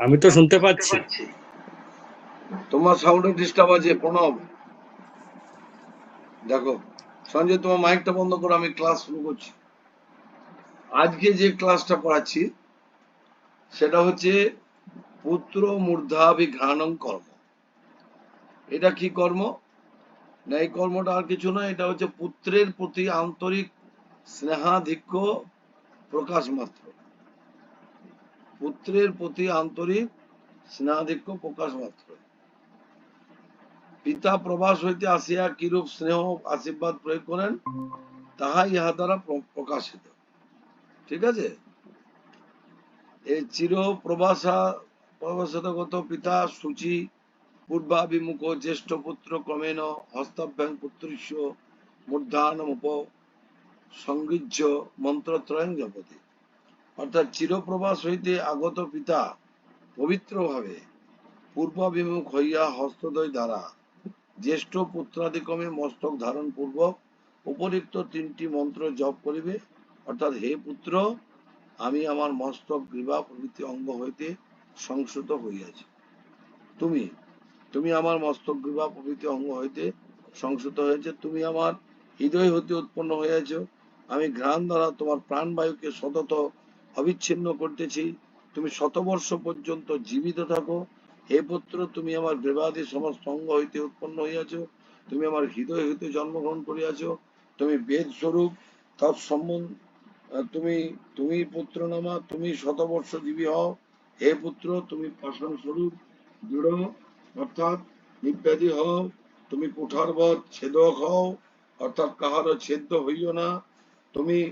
আমি তো শুনতে পাচ্ছি। তোমার সাউন্ডে ডিস্টার্ব আছে প্রণব। দেখো সঞ্জয় তোমার মাইকটা বন্ধ করো আমি ক্লাস শুরু করছি। আজকে যে ক্লাসটা করাচ্ছি সেটা হচ্ছে পুত্র মূর্ধাভিঘ্রাণং কর্ম। এটা কি কর্ম? না এই কর্মটা আর কিছু নয় এটা হচ্ছে পুত্রের প্রতি আন্তরিক স্নেহাধিক্য প্রকাশ মাত্র। পুত্রের প্রতি আন্তরিক স্নেহাধিক্য প্রকাশ মাত্র। পিতা প্রবাস হইতে আসিয়া কিরূপ স্নেহ আশীর্বাদ প্রয়োগ করেন, তাহা ইহা দ্বারা প্রকাশিত। ঠিক আছে? এই চির প্রবাসা প্রবাসগত পিতা সূচি পূর্বাভিমুখ জ্যেষ্ঠ পুত্র ক্রমেণ হস্তাভ্যাং পুত্রিষ্য মূর্ধানম উপ সংগীজ্য মন্ত্রত্রয়ং জপতি। অর্থাৎ চিরপ্রবাস হইতে আগত পিতা পবিত্রভাবে পূর্বাভিমুখ হইয়া হস্তদ্বয় দ্বারা জ্যেষ্ঠ পুত্রাদিক্রমে মস্তক ধারণ পূর্বক উপরিক্ত তিনটি মন্ত্র জপ করিবে। অর্থাৎ, হে পুত্র, আমি আমার মস্তক গ্রীবা প্রভৃতি অঙ্গ হইতে সংস্কৃত হইয়াছি। তুমি তুমি আমার মস্তক গ্রীবা প্রভৃতি অঙ্গ হইতে সংস্কৃত হয়েছে। তুমি আমার হৃদয় হইতে উৎপন্ন হইয়াছ। আমি ঘ্রাণ দ্বারা তোমার প্রাণবায়ুকে সতত অবিচ্ছিন্ন করতেছি। তুমি শতবর্ষ পর্যন্ত জীবিত থাকো। হে পুত্র তুমি আমার গ্রীবাদি সমস্ত অঙ্গ হইতে উৎপন্ন হইয়াছ। তুমি আমার হৃদয় হইতে জন্মগ্রহণ করিয়াছ। তুমি বেদ স্বরূপ। তৎসম্বন্ধ আহ, তুমি তুমি পুত্র নামা তুমি শতবর্ষ জীবী হও। হে পুত্র তুমি পাষাণ স্বরূপ দৃঢ় অর্থাৎ নিব্যাধি হও। তুমি কুঠারবৎ ছেদক হও। অর্থাৎ কাহারও ছেদ্য হইও না। তুমি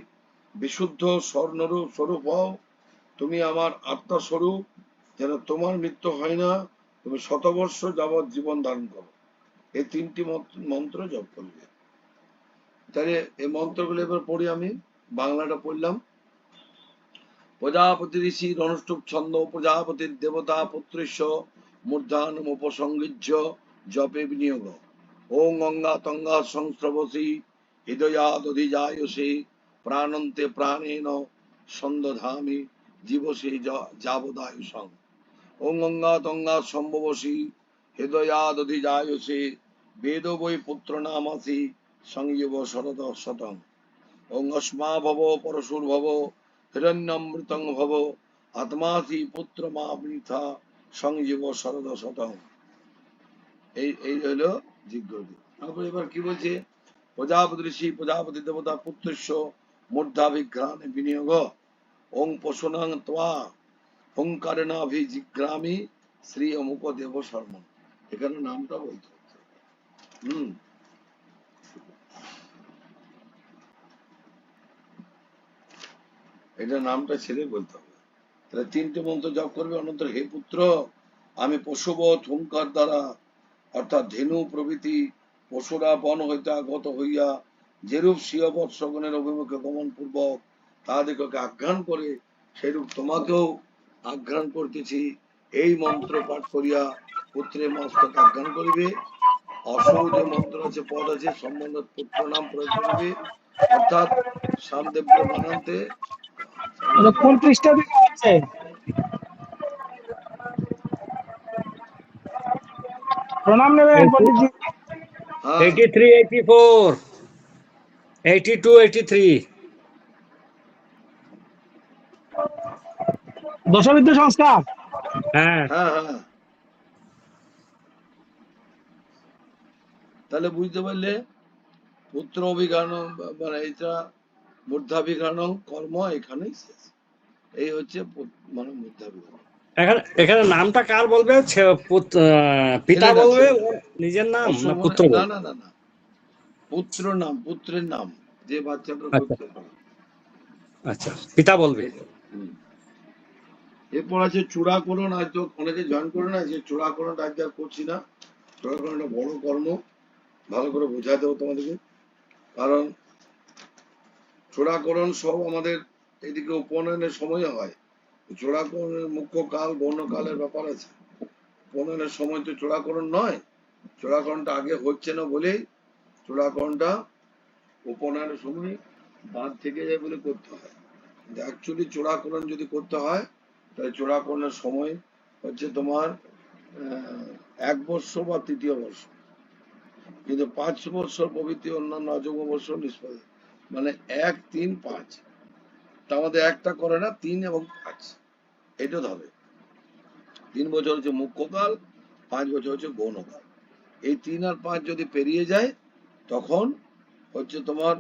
বিশুদ্ধ স্বর্ণরূপ স্বরূপ হও। তুমি আমার আত্মা স্বরূপ যেন তোমার মৃত্যু হয় না, তুমি শতবর্ষ যাবৎ জীবন ধারণ করো। এই তিনটি মন্ত্র- জপ করবে। তাহলে এই মন্ত্রগুলো এবার পড়ি আমি। বাংলাটা পড়লাম। প্রজাপতি ঋষি অনুষ্ঠুপ ছন্দ, প্রজাপতির দেবতা পুত্রেশ্ব মূর্ধান উপসংগীজ্য জপে বিনিয়োগ। ওং অঙ্গা তঙ্গা সংস্রবসি হৃদয়াদধিজায়সে প্রাণন্তে প্রাণেন সন্দধামি জীবসে যাবদায়ুষং। ওং অঙ্গা তঙ্গা সম্ভবসি হৃদয়াদধিজায়সে বেদ বৈ পুত্র নামাসি সংযীব শরদ শতং। অস্মা ভব পরশুর ভব হিরণ্যমৃতং ভব আত্মাসি পুত্র মা বৃথা সংজীব শরদ শতং। এই এই হলো জিজ্ঞাসা। তারপর এবার কি বলছে? প্রজাপতি ঋষি, প্রজাপতি দেবতা পুত্রস্য মূর্ধাভিঘ্রাণে বিনিয়োগ। ওং শ্রী অমুক দেব এখানে নামটা হম। এটা নামটা ছেড়ে বলতে হবে। তাহলে তিনটে মন্ত্র জপ করবে অনন্তর। হে পুত্র, আমি পশুবৎ হুঙ্কার দ্বারা, অর্থাৎ ধেনু প্রভৃতি পশুরা বন হইতে আগত হইয়া যেরূপ বৎসগণের অভিমুখে গমন পূর্বক তাহাদিগকে আঘ্রাণ করে সেরূপ তোমাকেও আঘ্রাণ করতেছি। এই মন্ত্র পাঠ করিয়া পুত্রের মস্তক আঘ্রাণ করিবে। যে মন্ত্র আছে পদ আছে সম্বন্ধ পুত্র নাম প্রয়োগ করিবে। অর্থাৎ সামদেব বানান্তে কোন পৃষ্ঠা থেকে হচ্ছে প্রণাম নেবেন Panditji. Three eighty four eighty two eighty three দশবিদ্ধ সংস্কার। হ্যাঁ। হ্যাঁ হ্যাঁ। তাহলে বুঝতে পারলে পুত্র অভিজ্ঞান মানে এটা মূর্ধাভিজ্ঞান কর্ম এখানেই শেষ। এই হচ্ছে মানে মূর্ধাভিজ্ঞান এখানে এখানে নামটা কার বলবে? আহ, পিতা বলবে নিজের নাম না পুত্র না না না না। পুত্র নাম পুত্রের নাম যে বাচ্চা আচ্ছা। আচ্ছা পিতা বলবে। এরপর আছে চূড়াকরণ আজ তো অনেকে জয়েন করে না যে চূড়াকরণ আজ আর করছি না। চূড়াকরণ একটা বড় কর্ম ভালো করে বোঝাতে হবে তোমাদেরকে। কারণ চূড়াকরণ সব আমাদের এদিকে উপনয়নের সময় হয়। চূড়াকরণের মুখ্য কাল গৌণকালের ব্যাপার আছে। উপনয়নের সময় তো চূড়াকরণ নয়। চূড়াকরণটা আগে হচ্ছে না বলেই চূড়াকরণটা উপনয়নের সময় বাদ থেকে যায় বলে করতে হয়। অ্যাকচুয়ালি চূড়াকরণ যদি করতে হয়, তাহলে চূড়াকরণের সময় হচ্ছে তোমার এক বর্ষ বা তৃতীয় বর্ষ কিন্তু পাঁচ বছর প্রভৃতি অন্যান্য অযোগ্য বর্ষ নিষ্পদ মানে এক, তিন, পাঁচ। তার মধ্যে একটা করে না, তিন এবং পাঁচ। এটা ধরে। তিন বছর হচ্ছে মুখ্যকাল, পাঁচ বছর হচ্ছে গৌণকাল। এই তিন আর পাঁচ যদি পেরিয়ে যায় তখন হচ্ছে তোমার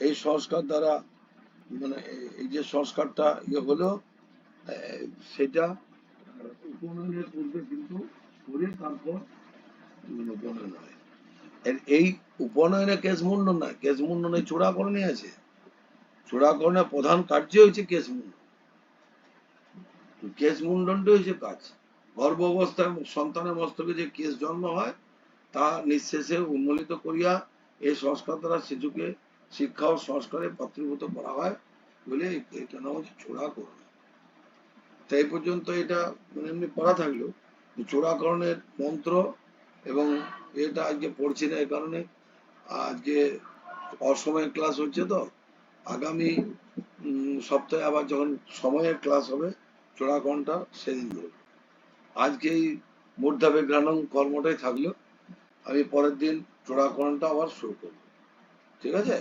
এই সংস্কার দ্বারা মানে এই- যে সংস্কারটা ইয়ে হলো সেটা উপনয়নের পূর্বে কিন্তু করে তারপর উপনয়ন হয়। এই উপনয়নে কেস মুন্ডন নয় কেস মুন্ডনে চূড়াকরণে আছে। চূড়াকরণের প্রধান কার্য হচ্ছে কেস মুন্ডন কেস মুন্ডনটা হচ্ছে কাজ। গর্ভ অবস্থায় সন্তানের মস্তকে যে কেস জন্ম হয় তা নিঃশেষে উন্মোলিত করিয়া এই সংস্কার দ্বারা শিশুকে শিক্ষা ও সংস্কারে পাত্রীভূত করা হয় বলে এটা নাম হচ্ছে চূড়াকরণ তো এই পর্যন্ত এটা মানে এমনি পড়া থাকল যে চূড়াকরণের মন্ত্র এবং এটা আজকে পড়ছি না এই কারণে, আজকে অসময়ের ক্লাস হচ্ছে তো, আগামী সপ্তাহে আবার যখন সময়ের ক্লাস হবে চূড়াকরণটা সেদিন আজকে এই মূর্ধাবে গ্রানং কর্মটাই থাকল। আমি পরের দিন চূড়াকরণটা আবার শুরু করব। ঠিক আছে?